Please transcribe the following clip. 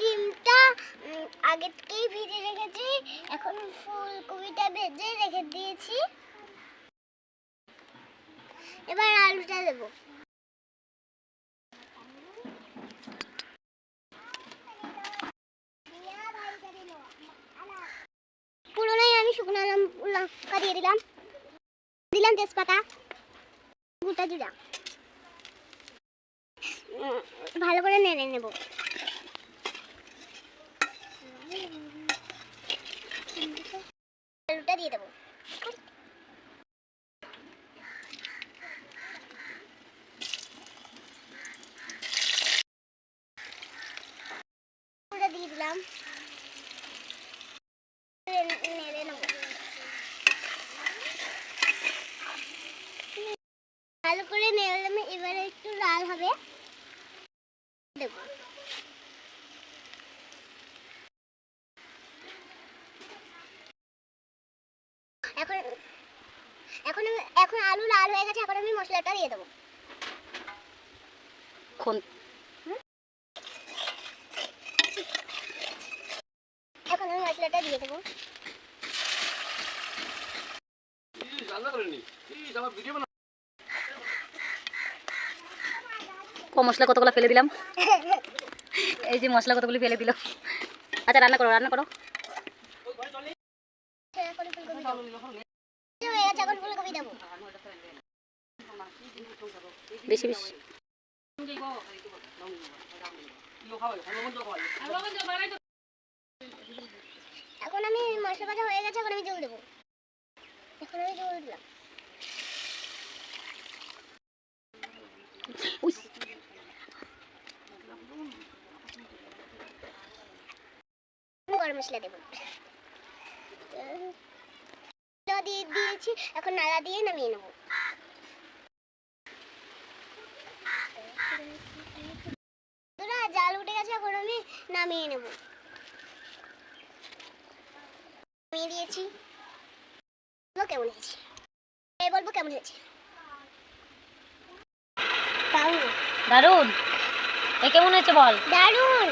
ডিমটা আগে থেকেই ভেজে রেখেছি। এখন ফুলকপিটা ভেজে রেখে দিয়েছি। এবার আলুটা দেবো। পুরোটাই আমি শুকনো দিয়ে দিলাম। দিলাম তেজপাতা ভালো করে নেড়ে নেব। আলুটা দিয়ে দেবো। দিয়ে দিলাম। ভালো করে নেড়ে এবারে একটু লাল হবে। দেবো এখন এখন আমি- এখন আলু লাল হয়ে গেছে এখন আমি মশলাটা দিয়ে দেবো। কোন এখন আমি মশলাটা দিয়ে দেবো। ও মশলা কতগুলো ফেলে দিলাম? এই যে মশলা কতগুলো ফেলে দিল আচ্ছা রান্না করো রান্না করো। এখন ফুলকপি দেবো। বেশি বেশি। এখন আমি মশলা ভাজা হয়ে গেছে এখন আমি জল দেবো। এখন আমি জল দিলাম। গরম মশলা দেবো। দিয়ে দিয়েছি এখন নাড়া দিয়ে নামিয়ে নেব। জাল উঠে গেছে এখন আমি নামিয়ে নেব। নামিয়ে দিয়েছি। কেমন হয়েছে? এই বলব কেমন হয়েছে? দারুণ। দারুণ এ কেমন হয়েছে বল? দারুণ।